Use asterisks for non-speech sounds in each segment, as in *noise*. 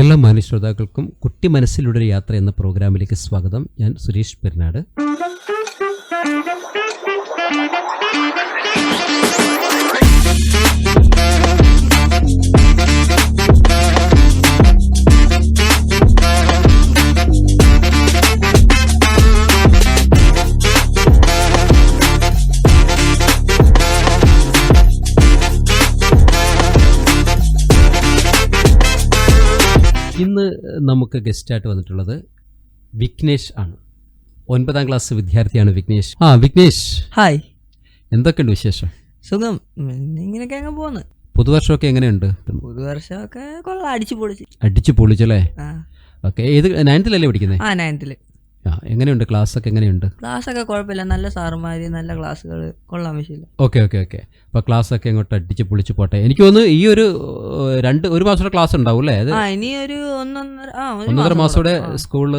എല്ലാ മാന്യ ശ്രോതാക്കൾക്കും കുട്ടി മനസ്സിലൂടെ യാത്ര എന്ന പ്രോഗ്രാമിലേക്ക് സ്വാഗതം. ഞാൻ സുരേഷ് പെരുന്നാട്. ഇന്ന് നമുക്ക് ഗസ്റ്റായിട്ട് വന്നിട്ടുള്ളത് വിഘ്നേഷ് ആണ്. ഒൻപതാം ക്ലാസ് വിദ്യാർത്ഥിയാണ് വിഘ്നേഷ്. ആ വിഘ്നേഷ്. ഹായ് എന്തൊക്കെയുണ്ട് വിശേഷം? സുഖം. ഇങ്ങനെയൊക്കെ അങ്ങ് പോന്ന്. പുതുവർഷമൊക്കെ എങ്ങനെയുണ്ട്? പുതുവർഷമൊക്കെ കൊള്ളാം. അടിച്ചു പൊളിച്ച്. അടിച്ചു പൊളിച്ചല്ലേ? ആ. ഓക്കെ ഏത് നയൻത്തിലല്ലേ പഠിക്കുന്നത് ആ നയൻത്തിൽ ആ എങ്ങനെയുണ്ട് ക്ലാസ് ഒക്കെ എങ്ങനെയുണ്ട്? ക്ലാസ് ഒക്കെ കുഴപ്പമില്ല. നല്ല സാറുമാര് നല്ല ക്ലാസ്സുകൾ കൊള്ളാൻ വിഷയമില്ല ഓക്കെ ഓക്കെ ഓക്കെ. അപ്പോൾ ക്ലാസ് ഒക്കെ ഇങ്ങോട്ട് അടിച്ച് പൊളിച്ച് പോട്ടെ. എനിക്ക് തോന്നുന്നു ഈ ഒരു രണ്ട് ഒരു മാസത്തെ ക്ലാസ് ഉണ്ടാവും അല്ലേ അത്? ആ ഇനി ഒരു ഒന്നൊന്നര ആ ഒരു ഒന്നര മാസത്തോടെ. സ്കൂളിൽ.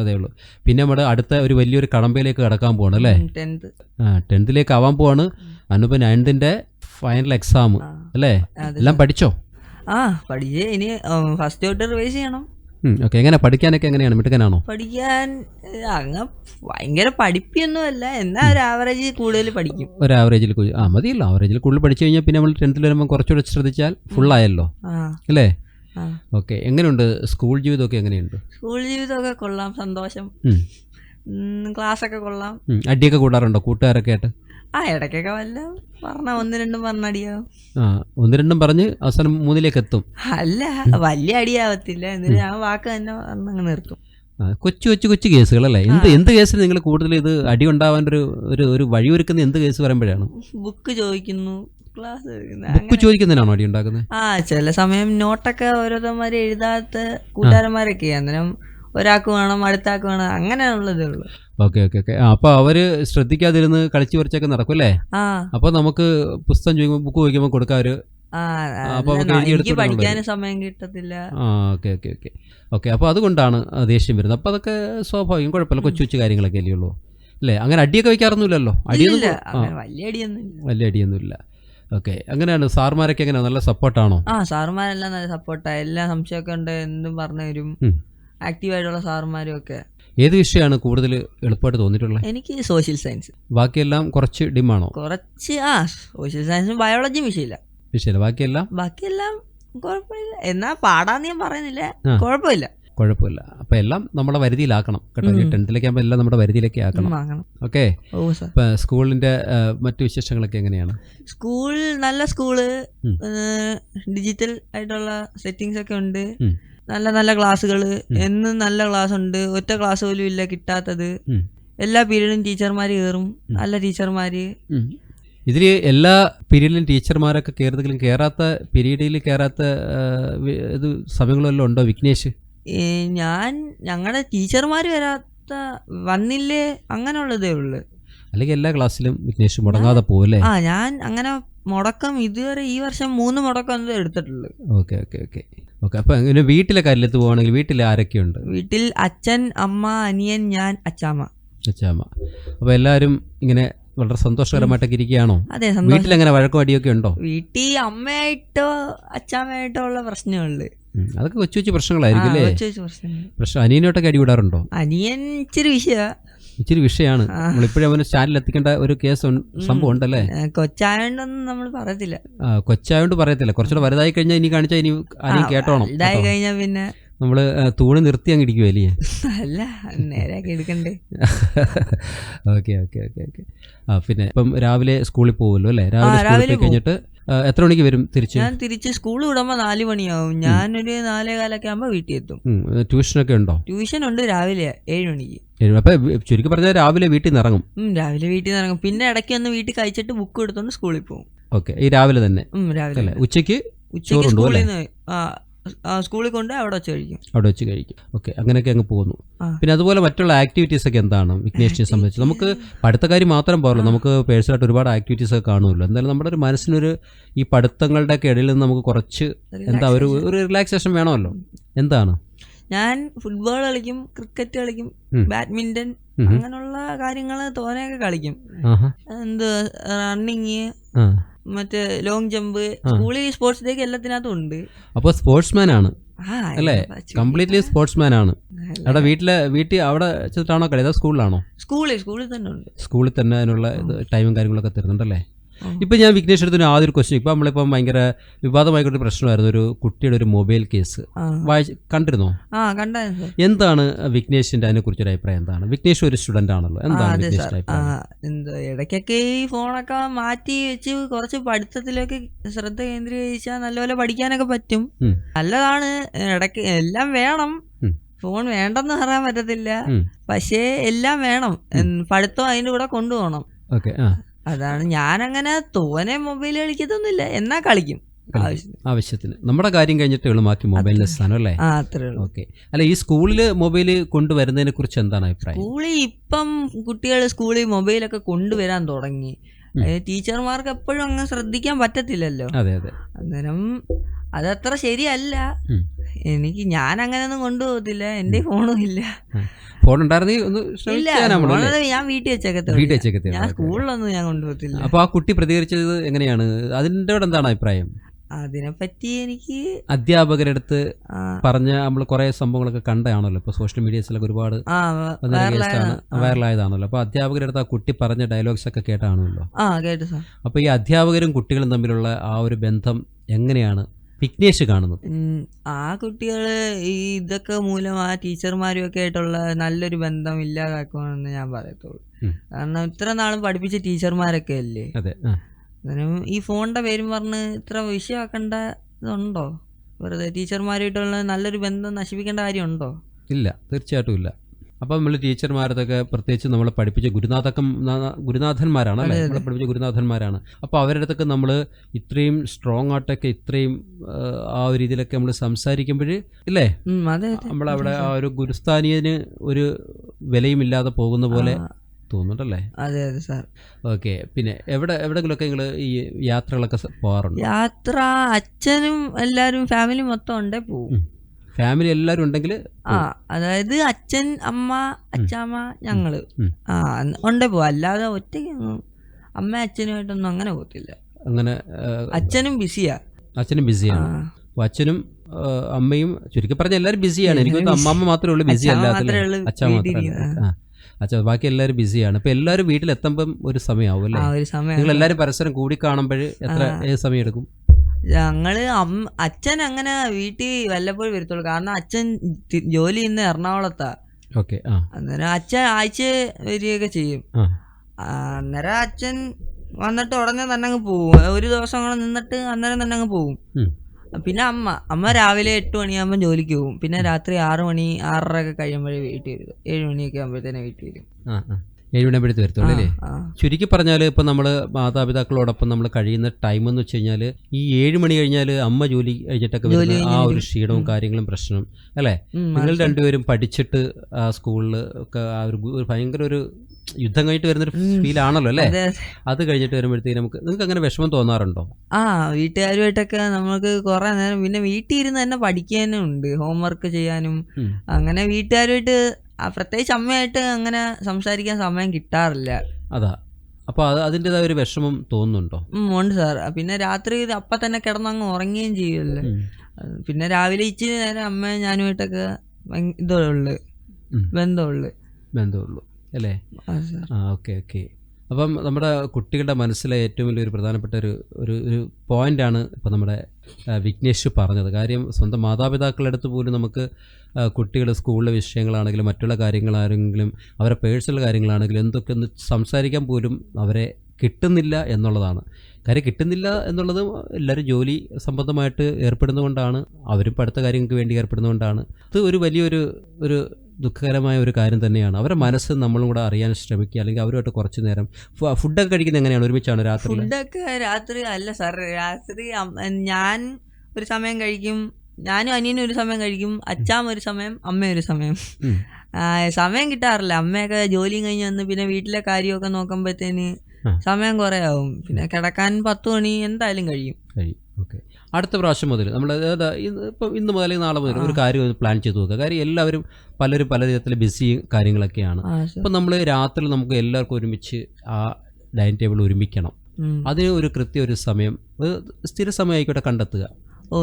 അതേ ഉള്ളൂ. പിന്നെ നമ്മുടെ അടുത്ത ഒരു വലിയൊരു കടമ്പയിലേക്ക് കടക്കാൻ പോവാണ് അല്ലേ? ഉം, ടെൻത്ത്. ആ ടെൻത്തിലേക്ക് ആവാൻ പോവാണ്. അനുപ നയൻത്തിന്റെ ഫൈനൽ എക്സാം അല്ലേ? എല്ലാം പഠിച്ചോ? ആ പഠിച്ച് ഇനി ഫസ്റ്റ് തൊട്ട് റിവൈസ് ചെയ്യണം. ഓക്കെ എങ്ങനെ? പഠിക്കാനൊക്കെ എങ്ങനെയാണ്? മിടുക്കനാണോ? പഠിക്കാൻ അങ്ങ ഭയങ്കര പഠിപ്പിയൊന്നുമല്ല എന്നാ ഒരു ആവറേജ് കൂടുതൽ പഠിക്കും. ഒരു ആവറേജിൽ ആ മതിയല്ലോ. ആവറേജിൽ കൂടുതൽ പഠിച്ചു കഴിഞ്ഞാൽ പിന്നെ നമ്മൾ ടെൻത്തിൽ വരുമ്പോൾ കുറച്ചുകൂടെ ശ്രദ്ധിച്ചാൽ ഫുൾ ആയല്ലോ. അല്ലേ? ഓക്കെ എങ്ങനെയുണ്ട്? സ്കൂൾ ജീവിതമൊക്കെ എങ്ങനെയുണ്ട്? സ്കൂൾ ജീവിതമൊക്കെ കൊള്ളാം. സന്തോഷം. ക്ലാസ് ഒക്കെ കൊള്ളാം. അടിയൊക്കെ കൂടാറുണ്ടോ? കൂട്ടുകാരൊക്കെ ആയിട്ട്? ആ ഇടയ്ക്കൊക്കെ വല്ല പറഞ്ഞ ഒന്ന് രണ്ടും പറഞ്ഞടിയോ? ആ ഒന്ന് രണ്ടും പറഞ്ഞ് അവസാനം മൂന്നിലേക്ക് എത്തും അല്ല വലിയ അടിയാവത്തില്ല. എന്നിട്ട് ഞാൻ വാക്ക് തന്നെ പറഞ്ഞങ്ങ് നിർത്തും. കൊച്ചു കൊച്ചു കൊച്ചു കൊച്ചു കേസുകളല്ലേ? എന്ത് എന്ത് കേസിന് നിങ്ങൾ കൂടുതൽ ഇത് അടി ഉണ്ടാവാൻ ഒരു ഒരു ഒരു വഴിയൊരുക്കുന്ന എന്ത് കേസ് പറയുമ്പോഴാണ്? ബുക്ക് ചോദിക്കുന്നു ക്ലാസ് ബുക്ക് ചോദിക്കുന്നതിനാണോ അടി ഉണ്ടാക്കുന്നത് ആ ചില സമയം നോട്ടൊക്കെ ഓരോരുത്തന്മാര് എഴുതാത്ത കൂട്ടുകാരന്മാരൊക്കെ അന്നേരം ഒരാൾക്ക് വേണം അടുത്ത ആൾക്ക് വേണം അങ്ങനെയുള്ളതേ ഉള്ളു. Okay okay okay. അപ്പൊ അവർ ശ്രദ്ധിക്കാതിരുന്ന് കളിച്ചു പറിച്ചൊക്കെ നടക്കും അല്ലേ അപ്പൊ നമുക്ക് പുസ്തകം ചോദിക്കുമ്പോൾ ബുക്ക് ചോദിക്കുമ്പോൾ കൊടുക്കാൻ ഒരു അപ്പൊ എനിക്ക് സമയം കിട്ടത്തില്ല. Okay okay okay. ഓക്കെ അപ്പോൾ അതുകൊണ്ടാണ് ദേഷ്യം വരുന്നത്. അപ്പോൾ അതൊക്കെ സ്വാഭാവികം കുഴപ്പമില്ല. കൊച്ചു കൊച്ചു കാര്യങ്ങളൊക്കെ അല്ലേ ഉള്ളൂ. അല്ലേ? അങ്ങനെ അടിയൊക്കെ വെക്കാറൊന്നുമില്ലല്ലോ അടിയൊന്നും വലിയ അടിയൊന്നും ഇല്ല വലിയ അടിയൊന്നുമില്ല. ഓക്കെ അങ്ങനെയാണ് സാർമാരൊക്കെ എങ്ങനെയാണ് നല്ല സപ്പോർട്ടാണോ? ആ സാറുമാരെല്ലാം നല്ല സപ്പോർട്ടാ. എല്ലാ സംശയമൊക്കെ ഉണ്ട് എന്തും പറഞ്ഞു തരും. ആക്റ്റീവായിട്ടുള്ള സാറുമാരും ഒക്കെ. ഏത് വിഷയമാണ് കൂടുതൽ എളുപ്പമായിട്ട് തോന്നിയിട്ടുള്ളത്? എനിക്ക് സോഷ്യൽ സയൻസ്. ബാക്കിയെല്ലാം കുറച്ച് ഡിമാണോ? കുറച്ച് ആ സോഷ്യൽ സയൻസും ബയോളജിയും വിഷയമില്ല. വിഷയമില്ല. ബാക്കിയെല്ലാം? ബാക്കിയെല്ലാം കുഴപ്പമില്ല. എന്നാ പാടാന്ന് ഞാൻ പറയുന്നില്ല. കുഴപ്പമില്ല. കുഴപ്പമില്ല. അപ്പൊ എല്ലാം നമ്മുടെ വരുതിയിലാക്കണം കേട്ടോ. ടെൻത്തിലേക്ക് ആകുമ്പോൾ എല്ലാം നമ്മുടെ വരുതിയിലേക്ക് ആക്കണം. ഓക്കെ. സ്കൂളിന്റെ മറ്റു വിശേഷങ്ങളൊക്കെ എങ്ങനെയാണ്? സ്കൂൾ നല്ല സ്കൂൾ. ഡിജിറ്റൽ ആയിട്ടുള്ള സെറ്റിങ്സ് ഒക്കെ ഉണ്ട്. നല്ല നല്ല ക്ലാസ്സുകൾ എന്നും നല്ല ക്ലാസ് ഉണ്ട് ഒറ്റ ക്ലാസ് പോലും ഇല്ല കിട്ടാത്തത്. എല്ലാ പീരീഡും ടീച്ചർമാർ കയറും. നല്ല ടീച്ചർമാര്. ഇതിൽ എല്ലാ പീരീഡിലും ടീച്ചർമാരൊക്കെ കയറുന്നെങ്കിലും കയറാത്ത പീരീഡിൽ കയറാത്ത ഇത് സമയങ്ങളെല്ലാം ഉണ്ടോ വിഘ്നേഷ്? ഞാൻ ഞങ്ങളുടെ ടീച്ചർമാർ വരാത്ത വന്നില്ലേ അങ്ങനെയുള്ളതേ ഉള്ളു. അല്ലെങ്കിൽ എല്ലാ ക്ലാസ്സിലും വിഘ്നേഷ് മുടങ്ങാതെ പോവല്ലേ? ആ ഞാൻ അങ്ങനെ മുടക്കം ഇതുവരെ ഈ വർഷം മൂന്ന് മുടക്കം എന്തോ എടുത്തിട്ടുള്ളു ഓക്കെ ഓക്കെ ഓക്കെ. ഓക്കെ അപ്പൊ അങ്ങനെ വീട്ടിലെ കാര്യത്തിലെത്ത് പോവാണെങ്കിൽ വീട്ടിൽ ആരൊക്കെയുണ്ട്? വീട്ടിൽ അച്ഛൻ അമ്മ അനിയൻ ഞാൻ അച്ചാമ്മ. അച്ചാമ്മ. അപ്പൊ എല്ലാവരും ഇങ്ങനെ വളരെ സന്തോഷകരമായിട്ടൊക്കെ ഇരിക്കുകയാണോ? അതെ വീട്ടിൽ അങ്ങനെ വഴക്കും അടിയൊക്കെ ഉണ്ടോ? വീട്ടിൽ അമ്മയായിട്ടോ അച്ചാമ്മയായിട്ടോ ഉള്ള പ്രശ്നമുള്ളു അതൊക്കെ കൊച്ചു കൊച്ചു പ്രശ്നങ്ങളായിരിക്കും അല്ലേ? പ്രശ്നം അനിയനോട്ടൊക്കെ അടി വിടാറുണ്ടോ? അനിയൻ ഇച്ചിരി വിഷയ ഇച്ചിരി വിഷയമാണ് നമ്മളിപ്പോഴും അവന് സ്റ്റാൻഡിൽ എത്തിക്കേണ്ട ഒരു കേസ് സംഭവം ഉണ്ടല്ലേ? കൊച്ചായോണ്ടൊന്നും നമ്മൾ പറയത്തില്ല. കൊച്ചായോണ്ട് പറയത്തില്ല. കുറച്ചുകൂടെ വലുതായി കഴിഞ്ഞാൽ ഇനി കാണിച്ചാൽ ഇനി ആരെയും കേട്ടോണം ഇതായി കഴിഞ്ഞാൽ പിന്നെ നമ്മൾ തൂണ് നിർത്തി അങ്ങ് ഇടിക്കുമല്ലേ അല്ല? നേരെ എടുക്കണ്ടേ. *laughs* Okay okay okay okay. ആ പിന്നെ ഇപ്പം രാവിലെ സ്കൂളിൽ പോകുമല്ലോ അല്ലേ? രാവിലെ സ്കൂളിൽ പോയി കഴിഞ്ഞിട്ട് എത്ര മണിക്ക് വരും തിരിച്ച്? ഞാൻ തിരിച്ച് സ്കൂൾ വിടുമ്പോ നാല് മണിയാവും. ഞാനൊരു നാലേ കാലൊക്കെ ആകുമ്പോ വീട്ടിൽ എത്തും. ട്യൂഷൻ ട്യൂഷനൊക്കെ ഉണ്ടോ? ട്യൂഷൻ ഉണ്ട് രാവിലെ ഏഴ് മണിക്ക്. അപ്പം ചുരുക്കി പറഞ്ഞാൽ രാവിലെ വീട്ടിൽ നിന്ന് ഇറങ്ങും. ഉം രാവിലെ വീട്ടിൽ നിന്ന് ഇറങ്ങും. പിന്നെ ഇടയ്ക്ക് ഒന്ന് വീട്ടിൽ കഴിച്ചിട്ട് ബുക്ക് എടുത്തോണ്ട് സ്കൂളിൽ പോകും. ഓക്കെ ഈ രാവിലെ തന്നെ. ഉം രാവിലെ അല്ലേ? ഉച്ചയ്ക്ക് ഉച്ചയ്ക്ക് ചോറുണ്ടോ സ്കൂളിൽ നിന്ന് ആ ആ, സ്കൂളിൽ കൊണ്ട് അവിടെ വെച്ച് കഴിക്കും. അവിടെ വെച്ച് കഴിക്കും. ഓക്കെ അങ്ങനെയൊക്കെ അങ്ങ് പോകുന്നു. ആ. പിന്നെ അതുപോലെ മറ്റുള്ള ആക്ടിവിറ്റീസ് ഒക്കെ എന്താണ്? വിഘ്നേഷിനെ സംബന്ധിച്ച്. നമുക്ക് പഠിത്തക്കാരി മാത്രം പോരല്ലോ നമുക്ക് പേഴ്സണലായിട്ട് ഒരുപാട് ആക്ടിവിറ്റീസ് ഒക്കെ കാണുമല്ലോ. എന്തായാലും നമ്മുടെ ഒരു മനസ്സിനൊരു ഈ പഠിത്തങ്ങളുടെ ഒക്കെ ഇടയിൽ നിന്ന് നമുക്ക് കുറച്ച് എന്താ ഒരു ഒരു റിലാക്സേഷൻ വേണമല്ലോ. എന്താണ്? ഞാൻ ഫുട്ബോൾ കളിക്കും ക്രിക്കറ്റ് കളിക്കും. ബാഡ്മിന്റൺ. അങ്ങനെയുള്ള കാര്യങ്ങൾ തോനെയൊക്കെ കളിക്കും. എന്താ റണ്ണിങ് മറ്റേ ലോങ് ജമ്പ് സ്കൂളിൽ സ്പോർട്സ് ഡേക്ക് എല്ലാത്തിനകത്തും ഉണ്ട്. അപ്പോൾ സ്പോർട്സ്മാൻ ആണ്. അല്ലേ? കംപ്ലീറ്റ്ലി സ്പോർട്സ്മാൻ ആണ്. അവിടെ വീട്ടിലെ വീട്ടിൽ അവിടെ വെച്ചിട്ടാണോ കളി അതോ സ്കൂളിലാണോ സ്കൂളിൽ സ്കൂളിൽ തന്നെ ഉണ്ട്. സ്കൂളിൽ തന്നെ അതിനുള്ള ടൈമും കാര്യങ്ങളൊക്കെ തരുന്നുണ്ടല്ലേ. ഇപ്പം ഞാൻ വിഘ്നേഷ് എടുത്തൊരു ആദ്യ ഒരു ക്വസ്റ്റ്യൻ ഇപ്പം നമ്മളിപ്പം ഭയങ്കര വിവാദമായിക്കൊരു പ്രശ്നമായിരുന്നു. ഒരു കുട്ടിയുടെ ഒരു മൊബൈൽ കേസ്. വായിച്ച് കണ്ടിരുന്നോ? എന്താണ് വിഘ്നേഷിന്റെ അതിനെക്കുറിച്ചൊരു അഭിപ്രായം എന്താണ്? വിഘ്നേഷ് ഒരു സ്റ്റുഡന്റ് ആണല്ലോ. എന്താണ് വിഘ്നേഷിന്റെ എന്താ ഇടയ്ക്കൊക്കെ ഈ ഫോണൊക്കെ മാറ്റി വെച്ച് കുറച്ച് പഠിത്തത്തിലൊക്കെ ശ്രദ്ധ കേന്ദ്രീകരിച്ചാൽ നല്ലപോലെ പഠിക്കാനൊക്കെ പറ്റും. നല്ലതാണ്. ഇടയ്ക്ക് എല്ലാം വേണം. ഫോൺ വേണ്ടെന്ന് പറയാൻ പറ്റത്തില്ല. പക്ഷേ എല്ലാം വേണം. പഠിത്തം അതിന്റെ കൂടെ കൊണ്ടുപോകണം. ഓക്കെ അതാണ്. ഞാൻ അങ്ങനെ തോനെ മൊബൈൽ കളിക്കത്തൊന്നുമില്ല. എന്നാ കളിക്കും. ആവശ്യത്തിന്. നമ്മുടെ കാര്യം കഴിഞ്ഞിട്ട് എളുമാക്കി മൊബൈലിന്റെ സ്ഥാനം അല്ലേ? ഓക്കെ. അല്ല ഈ സ്കൂളിൽ മൊബൈൽ കൊണ്ടുവരുന്നതിനെ കുറിച്ച് എന്താണ് അഭിപ്രായം? സ്കൂളിൽ ഇപ്പം കുട്ടികൾ സ്കൂളിൽ മൊബൈലൊക്കെ കൊണ്ടുവരാൻ തുടങ്ങി. ടീച്ചർമാർക്ക് എപ്പോഴും അങ്ങ് ശ്രദ്ധിക്കാൻ പറ്റത്തില്ലല്ലോ. അതെ അതെ. അന്നേരം അതത്ര ശരിയല്ല. എനിക്ക് ഞാൻ അങ്ങനെയൊന്നും കൊണ്ടുപോകത്തില്ല എന്റെ ഫോണും ഇല്ല. ഫോൺ ഉണ്ടായിരുന്നെങ്കിൽ ഞാൻ വീട്ടിൽ വെച്ചേക്കത്തെ വീട്ടിൽ വെച്ചേക്കത്തെ ഞാൻ സ്കൂളിലൊന്നും ഞാൻ കൊണ്ടുപോകത്തില്ല. അപ്പൊ ആ കുട്ടി പ്രതികരിച്ചത് എങ്ങനെയാണ്? അതിന്റെ എന്താണ് അഭിപ്രായം? അതിനെപ്പറ്റി എനിക്ക് അധ്യാപകരെ അടുത്ത് പറഞ്ഞ നമ്മൾ കുറെ സംഭവങ്ങളൊക്കെ കണ്ടതാണല്ലോ. ഇപ്പൊ സോഷ്യൽ മീഡിയസിലൊക്കെ ഒരുപാട്. വൈറലായതാണല്ലോ അപ്പൊ അധ്യാപകരെടുത്ത് ആ കുട്ടി പറഞ്ഞ ഡയലോഗ്സ് ഒക്കെ കേട്ടാണല്ലോ. അപ്പൊ ഈ അധ്യാപകരും കുട്ടികളും തമ്മിലുള്ള ആ ഒരു ബന്ധം എങ്ങനെയാണ്? വിഘ്നേഷ് കാണുന്നത്? ആ കുട്ടികൾ ഈ ഇതൊക്കെ മൂലം ആ ടീച്ചർമാരും ഒക്കെ ആയിട്ടുള്ള നല്ലൊരു ബന്ധം ഇല്ലാതാക്കുമെന്ന് ഞാൻ പറയത്തുള്ളൂ. കാരണം ഇത്ര നാളും പഠിപ്പിച്ച ടീച്ചർമാരൊക്കെ അല്ലേ. ഈ ഫോണിന്റെ പേരും പറഞ്ഞ് ഇത്ര വിഷയമാക്കേണ്ട ഇതുണ്ടോ? വെറുതെ ടീച്ചർമാരുമായിട്ടുള്ള നല്ലൊരു ബന്ധം നശിപ്പിക്കേണ്ട കാര്യമുണ്ടോ? ഇല്ല തീർച്ചയായിട്ടും ഇല്ല. അപ്പം നമ്മൾ ടീച്ചർമാരതൊക്കെ പ്രത്യേകിച്ച് നമ്മളെ പഠിപ്പിച്ച ഗുരുനാഥക്കം ഗുരുനാഥന്മാരാണ് അല്ലേ. നമ്മളെ പഠിപ്പിച്ച ഗുരുനാഥന്മാരാണ്. അപ്പോൾ അവരുടെ അടുത്തൊക്കെ നമ്മൾ ഇത്രയും സ്ട്രോങ് ആയിട്ടൊക്കെ ഇത്രയും ആ, ഒരു രീതിയിലൊക്കെ നമ്മൾ സംസാരിക്കുമ്പോൾ ഇല്ലേ. നമ്മളവിടെ ആ ഒരു ഗുരുസ്ഥാനീയന് ഒരു വിലയുമില്ലാതെ പോകുന്ന പോലെ തോന്നുന്നുണ്ടല്ലേ? അതെ അതെ സാർ. ഓക്കെ. പിന്നെ എവിടെ എവിടെങ്കിലുമൊക്കെ നിങ്ങൾ ഈ യാത്രകളൊക്കെ പോകാറുണ്ട് യാത്ര അച്ഛനും എല്ലാരും ഫാമിലി മൊത്തം ഉണ്ടേ ഉം. ഫാമിലി എല്ലാരും ഉണ്ടെങ്കിൽ ആ അതായത് അച്ഛൻ അമ്മ അച്ചാമ്മ ഞങ്ങൾ. ആ ഉണ്ടേ പോവാ അല്ലാതെ ഒറ്റയ്ക്ക് അമ്മ അച്ഛനുമായിട്ടൊന്നും അങ്ങനെ പോകത്തില്ല. അങ്ങനെ അച്ഛനും ബിസിയാ അച്ഛനും ബിസിയാണ് അച്ഛനും അമ്മയും ചുരുക്കി പറഞ്ഞ എല്ലാവരും ബിസിയാണ് എനിക്ക് അമ്മമ്മ മാത്രമേ ഉള്ളൂ ബിസി അച്ഛാമ്മ അല്ലാത്ത മാത്രമേ ഉള്ളൂ അച്ഛൻ മാത്രമേ അച്ഛൻ ബാക്കി എല്ലാരും ബിസിയാണ് ഇപ്പൊ എല്ലാവരും വീട്ടിലെത്തുമ്പം ഒരു സമയമാവും അല്ലേ? നിങ്ങൾ എല്ലാരും പരസ്പരം കൂടി കാണുമ്പോൾ എത്ര സമയം എടുക്കും? ഞങ്ങൾ അമ്മ അച്ഛൻ അങ്ങനെ വീട്ടിൽ വല്ലപ്പോഴും വരത്തുള്ളൂ. കാരണം അച്ഛൻ ജോലി ചെയ്യുന്ന എറണാകുളത്താ. ഓക്കെ അന്നേരം അച്ഛൻ ആഴ്ച വരികയൊക്കെ ചെയ്യും. അന്നേരം അച്ഛൻ വന്നിട്ട് ഉടനെ തന്നെ അങ്ങ് പോകും ഒരു ദിവസം അങ്ങനെ നിന്നിട്ട് അന്നേരം തന്നെ അങ്ങ് പോകും പിന്നെ അമ്മ അമ്മ രാവിലെ എട്ട് മണിയാകുമ്പോൾ ജോലിക്ക് പോകും പിന്നെ രാത്രി ആറ് മണി ആറര ഒക്കെ കഴിയുമ്പോഴേ വീട്ടിൽ വരും. ഏഴ് മണിയൊക്കെ ആകുമ്പോഴത്തേനെ വീട്ടിൽ വരും. ആ ആ ഏഴ് മണിയാകുമ്പോഴത്തെ വരത്തുള്ളൂ അല്ലേ ചുരുക്കി പറഞ്ഞാൽ ഇപ്പം നമ്മൾ മാതാപിതാക്കളോടൊപ്പം നമ്മൾ കഴിയുന്ന ടൈം എന്ന് വെച്ച് കഴിഞ്ഞാൽ ഈ ഏഴ് മണി കഴിഞ്ഞാൽ അമ്മ ജോലി കഴിഞ്ഞിട്ടൊക്കെ വരുന്ന ആ ഒരു. ക്ഷീണവും കാര്യങ്ങളും പ്രശ്നം അല്ലേ? നിങ്ങൾ രണ്ടുപേരും പഠിച്ചിട്ട് ആ സ്കൂളിൽ ഒക്കെ ആ ഒരു ഭയങ്കര ഒരു യുദ്ധം കഴിഞ്ഞിട്ട് വരുന്നൊരു. ഫീൽ ആണല്ലോ അല്ലേ? അത് കഴിഞ്ഞിട്ട് വരുമ്പോഴത്തേക്ക് നമുക്ക് നിങ്ങൾക്ക് അങ്ങനെ വിഷമം തോന്നാറുണ്ടോ? ആ വീട്ടുകാരുമായിട്ടൊക്കെ നമുക്ക് കുറെ നേരം പിന്നെ വീട്ടിൽ ഇരുന്ന് തന്നെ പഠിക്കാനും ഉണ്ട് ഹോംവർക്ക് ചെയ്യാനും. അങ്ങനെ വീട്ടുകാരുമായിട്ട് പ്രത്യേകിച്ച് അമ്മയായിട്ട് അങ്ങനെ സംസാരിക്കാൻ സമയം കിട്ടാറില്ല. അതാ. അപ്പോൾ അത് അതിന്റെതായ ഒരു വിഷമം തോന്നുന്നുണ്ടോ? ഉണ്ട് സാർ. പിന്നെ രാത്രി അപ്പ അപ്പം തന്നെ കിടന്നങ്ങ് ഉറങ്ങുകയും ചെയ്യുമല്ലേ. പിന്നെ രാവിലെ ഇച്ചിരി നേരം അമ്മയും ഞാനുമായിട്ടൊക്കെ ഇതുള്ളു ബന്ധമുള്ളു ബന്ധമുള്ളു അല്ലേ? Okay okay. അപ്പം നമ്മുടെ കുട്ടികളുടെ മനസ്സിലെ ഏറ്റവും വലിയൊരു പ്രധാനപ്പെട്ട ഒരു ഒരു ഒരു പോയിന്റാണ് ഇപ്പം നമ്മുടെ വിഘ്നേഷ് പറഞ്ഞത്. കാര്യം സ്വന്തം മാതാപിതാക്കളുടെ അടുത്ത് പോലും നമുക്ക് കുട്ടികൾ സ്കൂളിലെ വിഷയങ്ങളാണെങ്കിലും മറ്റുള്ള കാര്യങ്ങളാണെങ്കിലും അവരെ പേഴ്സണൽ കാര്യങ്ങളാണെങ്കിലും എന്തൊക്കെ ഒന്ന് സംസാരിക്കാൻ പോലും അവരെ കിട്ടുന്നില്ല എന്നുള്ളതാണ്. കാര്യം കിട്ടുന്നില്ല എന്നുള്ളത് എല്ലാവരും ജോലി സംബന്ധമായിട്ട് ഏർപ്പെടുന്നതുകൊണ്ടാണ് അവരും പഠിത്ത കാര്യങ്ങൾക്ക് വേണ്ടി ഏർപ്പെടുന്നതുകൊണ്ടാണ്. ഇത് ഒരു വലിയൊരു ഒരു ദുഃഖകരമായ ഒരു കാര്യം തന്നെയാണ്. അവരുടെ മനസ്സ് നമ്മളും കൂടെ അറിയാൻ ശ്രമിക്കുക അല്ലെങ്കിൽ അവരുമായിട്ട് കുറച്ച് നേരം ഫുഡൊക്കെ കഴിക്കുന്നത് എങ്ങനെയാണ്? ഒരുമിച്ചാണ് രാത്രി ഫുഡൊക്കെ രാത്രി അല്ല സാർ രാത്രി ഞാൻ ഒരു സമയം കഴിക്കും ഞാനും അനിയനും ഒരു സമയം കഴിക്കും അച്ചാമ്മ ഒരു സമയം അമ്മ ഒരു സമയം. സമയം കിട്ടാറില്ല. അമ്മയൊക്കെ ജോലിയും കഴിഞ്ഞ് വന്ന് പിന്നെ വീട്ടിലെ കാര്യമൊക്കെ നോക്കുമ്പോഴത്തേന്. സമയം കുറേ ആവും. പിന്നെ കിടക്കാൻ പത്ത് മണി എന്തായാലും കഴിയും. കഴിയും. ഓക്കെ. അടുത്ത പ്രാവശ്യം മുതൽ നമ്മൾ ഇപ്പം ഇന്ന് മുതൽ നാളെ മുതൽ ഒരു കാര്യം പ്ലാൻ ചെയ്ത് നോക്കുക. കാര്യം എല്ലാവരും പലരും പല വിധത്തിൽ ബിസി കാര്യങ്ങളൊക്കെയാണ്. അപ്പം നമ്മൾ രാത്രി നമുക്ക് എല്ലാവർക്കും ഒരുമിച്ച് ആ ഡൈനിങ് ടേബിൾ ഒരുമിക്കണം. അതിന് ഒരു കൃത്യ ഒരു സമയം സ്ഥിര സമയം ആയിക്കോട്ടെ കണ്ടെത്തുക.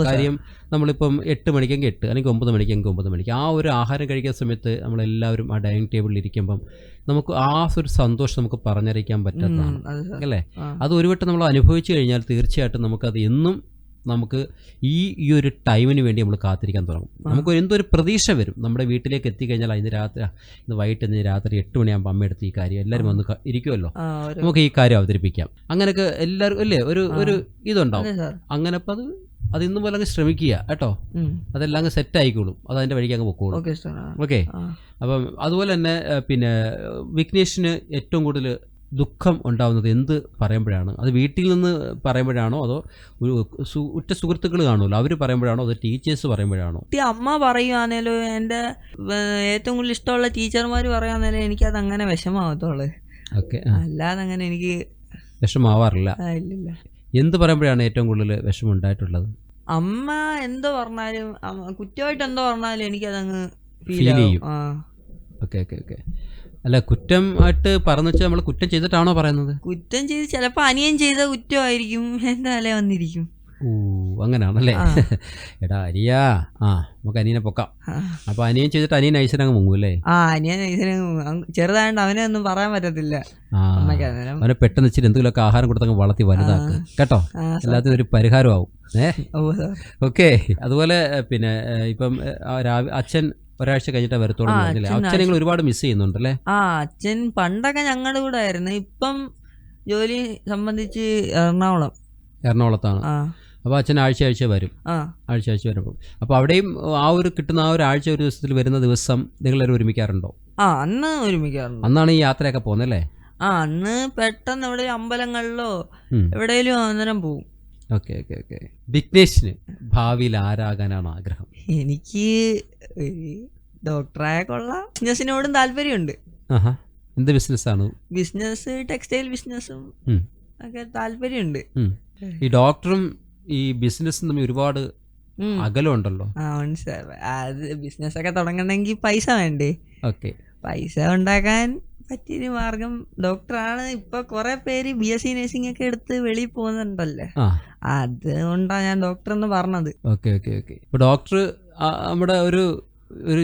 കാര്യം നമ്മളിപ്പം എട്ട് മണിക്കെങ്കിൽ എട്ട് അല്ലെങ്കിൽ ഒമ്പത് മണിക്കെങ്കിൽ ഒമ്പത് മണിക്ക് ആ ഒരു ആഹാരം കഴിക്കുന്ന സമയത്ത് നമ്മളെല്ലാവരും ആ ഡൈനിങ് ടേബിളിൽ ഇരിക്കുമ്പം നമുക്ക് ആ ഒരു സന്തോഷം നമുക്ക് പറഞ്ഞറിയിക്കാൻ പറ്റാത്തതാണ്. അത് അല്ലേ? അത് ഒരു വട്ടം നമ്മൾ അനുഭവിച്ചു കഴിഞ്ഞാൽ തീർച്ചയായിട്ടും നമുക്കത് എന്നും നമുക്ക് ഈ ഈ ഒരു ടൈമിന് വേണ്ടി നമ്മൾ കാത്തിരിക്കാൻ തുടങ്ങും. നമുക്ക് എന്തൊരു പ്രതീക്ഷ വരും. നമ്മുടെ വീട്ടിലേക്ക് എത്തിക്കഴിഞ്ഞാൽ ഇന്ന് രാത്രി ഇന്ന് വൈകിട്ട് ഇന്ന് രാത്രി എട്ട് മണിയാകുമ്പോൾ അമ്മ എടുത്ത് ഈ കാര്യം എല്ലാവരും വന്ന് ഇരിക്കുമല്ലോ നമുക്ക് ഈ കാര്യം അവതരിപ്പിക്കാം. അങ്ങനെയൊക്കെ എല്ലാവർക്കും അല്ലേ? ഒരു ഒരു ഇതുണ്ടാവും. അങ്ങനെ അപ്പം അത് അത് ഇന്നും പോലെ അങ്ങ് ശ്രമിക്കുക കേട്ടോ. അതെല്ലാം അങ്ങ് സെറ്റ് ആയിക്കോളും. അത് അതിന്റെ വഴിക്ക് അങ്ങ് പൊക്കോളും. ഓക്കെ അപ്പം അതുപോലെ തന്നെ പിന്നെ വിഘ്നേഷിന് ഏറ്റവും കൂടുതൽ ദുഃഖം ഉണ്ടാവുന്നത് എന്ത് പറയുമ്പോഴാണ്? അത് വീട്ടിൽ നിന്ന് പറയുമ്പോഴാണോ അതോ ഒരു ഉറ്റ സുഹൃത്തുക്കൾ കാണുമല്ലോ അവർ പറയുമ്പോഴാണോ അതോ ടീച്ചേഴ്സ് പറയുമ്പോഴാണോ? അമ്മ പറയുവാണേലും എന്റെ ഏറ്റവും കൂടുതൽ ഇഷ്ടമുള്ള ടീച്ചർമാർ പറയുവാന്നേലും എനിക്കത് അങ്ങനെ വിഷമാവത്തുള്ളു ഓക്കെ അല്ലാതെ അങ്ങനെ എനിക്ക് വിഷമാവാറില്ല എന്ത് പറയുമ്പോഴാണ് ഏറ്റവും കൂടുതൽ വിഷമം ഉണ്ടായിട്ടുള്ളത് അമ്മ എന്തോ പറഞ്ഞാലും കുറ്റമായിട്ട് എന്തോ പറഞ്ഞാലും എനിക്കതങ്ങ് ഫീൽ ചെയ്യും. Okay okay okay. അല്ല കുറ്റം ആയിട്ട് പറഞ്ഞു വെച്ചാൽ നമ്മൾ കുറ്റം ചെയ്തിട്ടാണോ പറയുന്നത്? കുറ്റം ചെയ്ത് ചിലപ്പോൾ അനിയൻ ചെയ്ത കുറ്റമായിരിക്കും. എന്താ വന്നിരിക്കും. ഓ അങ്ങനെയാണല്ലേ ആ. *laughs* എടാ അരിയാ. ആ നമുക്ക് അനിയനെ പൊക്കാം. അപ്പൊ അനിയൻ ചെയ്തിട്ട് അനിയൻ ഐശ്വര്യങ്ങ് മുങ്ങും അല്ലേ? ആ അനിയൻ ഐശ്വരങ്ങ് ചെറുതായോണ്ട് അവനെ ഒന്നും പറയാൻ പറ്റത്തില്ല. അവനെ പെട്ടെന്ന് ഇച്ചിരി എന്തെങ്കിലുമൊക്കെ ആഹാരം കൊടുത്തങ്ങ് വളർത്തി വലുതാക്കുക കേട്ടോ? എല്ലാത്തിനും ഒരു പരിഹാരമാവും. ഏ? ഓക്കെ അതുപോലെ പിന്നെ ഇപ്പം അച്ഛൻ ഒരാഴ്ച കഴിഞ്ഞിട്ടേ വരത്തോളൂ ആ, എന്ന് പറഞ്ഞില്ലേ? അച്ഛൻ അച്ഛനെ നിങ്ങൾ ഒരുപാട് മിസ് ചെയ്യുന്നുണ്ടല്ലേ? ആ അച്ഛൻ പണ്ടൊക്കെ ഞങ്ങളുടെ കൂടെ ആയിരുന്നു. ഇപ്പം ജോലി സംബന്ധിച്ച് എറണാകുളം. എറണാകുളത്താണ്. ആ. അപ്പോൾ അച്ഛൻ ആഴ്ച ആഴ്ച വരും. ആ. ആഴ്ച ആഴ്ച വരുമ്പോൾ അപ്പോൾ അവിടെയും ആ ഒരു കിട്ടുന്ന ആ ഒരു ആഴ്ച ഒരു ദിവസത്തിൽ വരുന്ന ദിവസം നിങ്ങളെല്ലാവരും ഒരുമിക്കാറുണ്ടോ? ആ അന്ന് ഒരുമിക്കാറുണ്ട്. അന്നാണ് ഈ യാത്രയൊക്കെ പോകുന്നല്ലേ ആ അന്ന് പെട്ടെന്ന് എവിടെ അമ്പലങ്ങളിലോ ഉം. എവിടെയെങ്കിലും അന്നേരം പോവും. Okay okay okay. വിഘ്നേഷിന് ഭാവിയിൽ ആരാകാനാണ് ആഗ്രഹം? എനിക്ക് ഡോക്ടറായ കൊള്ളാം. ബിസിനസ്സിനോടും താല്പര്യമുണ്ട്. എന്ത് ബിസിനസ്സാണ്? ബിസിനസ് ടെക്സ്റ്റൈൽ ബിസിനസ്സും. ഒക്കെ താല്പര്യമുണ്ട്. ഈ ഡോക്ടറും ഈ ബിസിനസ്സും തമ്മിൽ ഒരുപാട് അകലുണ്ടല്ലോ അകലമുണ്ടല്ലോ. ആ മനസ്സിലായി അത് ബിസിനസ് ഒക്കെ തുടങ്ങണമെങ്കിൽ പൈസ വേണ്ടേ? ഓക്കെ. പൈസ ഉണ്ടാക്കാൻ പറ്റിയൊരു മാർഗം ഡോക്ടറാണ്. ഇപ്പൊ കുറെ പേര് ബി എസ് സി നഴ്സിംഗ് ഒക്കെ എടുത്ത് വെളിയിൽ പോകുന്നുണ്ടല്ലേ. അതുകൊണ്ടാണ് ഞാൻ ഡോക്ടർ എന്ന് പറഞ്ഞത്. Okay okay okay. ഡോക്ടർ നമ്മുടെ ഒരു ഒരു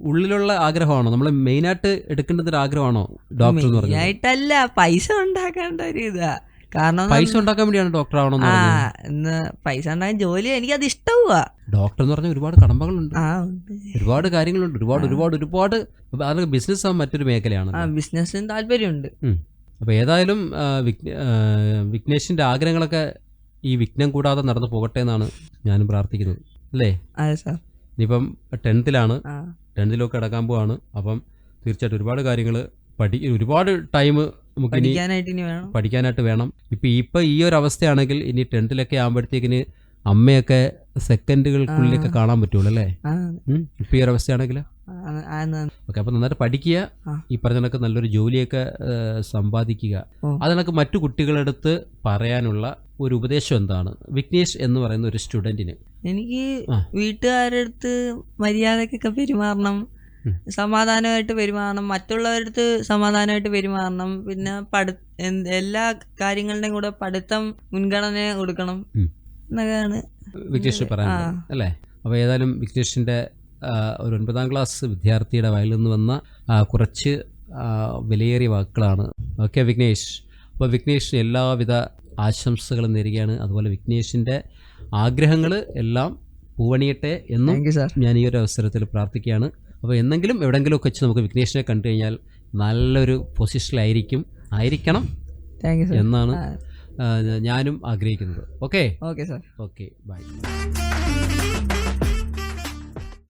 ഉള്ളിലുള്ള ആഗ്രഹമാണോ? നമ്മൾ മെയിനായിട്ട് എടുക്കേണ്ടത് ഒരു ആഗ്രഹമാണോ ഡോക്ടർ എന്ന് പൈസ ഉണ്ടാക്കേണ്ട ഒരു ഇതാ. കാരണം പൈസ ഉണ്ടാക്കാൻ വേണ്ടിയാണ് ഡോക്ടർ ആവണം ആ ഇന്ന് പൈസ ഉണ്ടാക്കാൻ ജോലി എനിക്കത് ഇഷ്ടവുക. ഡോക്ടർ എന്ന് പറഞ്ഞാൽ ഒരുപാട് കടമ്പകളുണ്ട്. ആ ഉണ്ട്. ഒരുപാട് കാര്യങ്ങളുണ്ട്. ഒരുപാട് ഒരുപാട് ഒരുപാട് അതൊക്കെ ബിസിനസ് ആ മറ്റൊരു മേഖലയാണ്. ആ ബിസിനസ്സിന് താല്പര്യമുണ്ട്. അപ്പോൾ ഏതായാലും ആ, വിഘ്ന- ആ, വിഘ്നേഷിന്റെ ആഗ്രഹങ്ങളൊക്കെ ഈ വിഘ്നം കൂടാതെ നടന്നു പോകട്ടെ എന്നാണ് ഞാനും പ്രാർത്ഥിക്കുന്നത്. അല്ലേ? അതെ സാർ ഇനിയിപ്പം ടെൻത്തിലാണ്. ആ. ടെൻത്തിലൊക്കെ അടക്കാൻ പോവാണ്. അപ്പം തീർച്ചയായിട്ടും ഒരുപാട് കാര്യങ്ങൾ പഠി ഒരുപാട് ടൈം നമുക്ക് ഇനി പഠിക്കാനായിട്ട് ഇനി വേണം. പഠിക്കാനായിട്ട് വേണം. ഇപ്പം ഇപ്പം ഈ ഒരു അവസ്ഥയാണെങ്കിൽ ഇനി ടെൻത്തിലൊക്കെ ആകുമ്പോഴത്തേക്കിന് അമ്മയൊക്കെ സെക്കൻഡുകൾക്കുള്ളിലൊക്കെ കാണാൻ പറ്റുള്ളൂ അല്ലേ? ഇപ്പം ഈ ഒരു അവസ്ഥയാണെങ്കിൽ ഓക്കെ അപ്പം നന്നായിട്ട് പഠിക്കുക. ഈ പറഞ്ഞ കണക്ക് നല്ലൊരു ജോലിയൊക്കെ സമ്പാദിക്കുക. അതിനൊക്കെ മറ്റു കുട്ടികളെടുത്ത് പറയാനുള്ള ഒരു ഉപദേശം എന്താണ്? വിഘ്നേഷ് എന്ന് പറയുന്ന ഒരു സ്റ്റുഡന്റിന് എനിക്ക് ആ. വീട്ടുകാരുടെ അടുത്ത് മര്യാദക്കൊക്കെ പെരുമാറണം. സമാധാനമായിട്ട് പെരുമാറണം മറ്റുള്ളവരടുത്ത് സമാധാനമായിട്ട് പെരുമാറണം. പിന്നെ പഠി എല്ലാ കാര്യങ്ങളുടെയും കൂടെ പഠിത്തം മുൻഗണന കൊടുക്കണം. എന്നൊക്കെയാണ്. വിഘ്നേഷ് അല്ലേ? അപ്പോൾ ഏതായാലും വിഘ്നേഷിന്റെ ഒരു ഒൻപതാം ക്ലാസ് വിദ്യാർത്ഥിയുടെ വയലിൽ നിന്ന് വന്ന കുറച്ച് വിലയേറിയ വാക്കുകളാണ്. ഓക്കെ വിഘ്നേഷ്. അപ്പോൾ വിഘ്നേഷിന് എല്ലാവിധ ആശംസകളും നേരുകയാണ്. അതുപോലെ വിഘ്നേഷിന്റെ ആഗ്രഹങ്ങൾ എല്ലാം പൂവണിയട്ടെ എന്നും ഞാൻ ഈ ഒരു അവസരത്തിൽ പ്രാർത്ഥിക്കുകയാണ്. അപ്പോൾ എന്നെങ്കിലും എവിടെയെങ്കിലുമൊക്കെ വെച്ച് നമുക്ക് വിഘ്നേഷിനെ കണ്ടു കഴിഞ്ഞാൽ നല്ലൊരു പൊസിഷനിലായിരിക്കും ആയിരിക്കണം താങ്ക് യു സാർ എന്നാണ് ഞാനും ആഗ്രഹിക്കുന്നത്. Okay? Okay sir okay bye.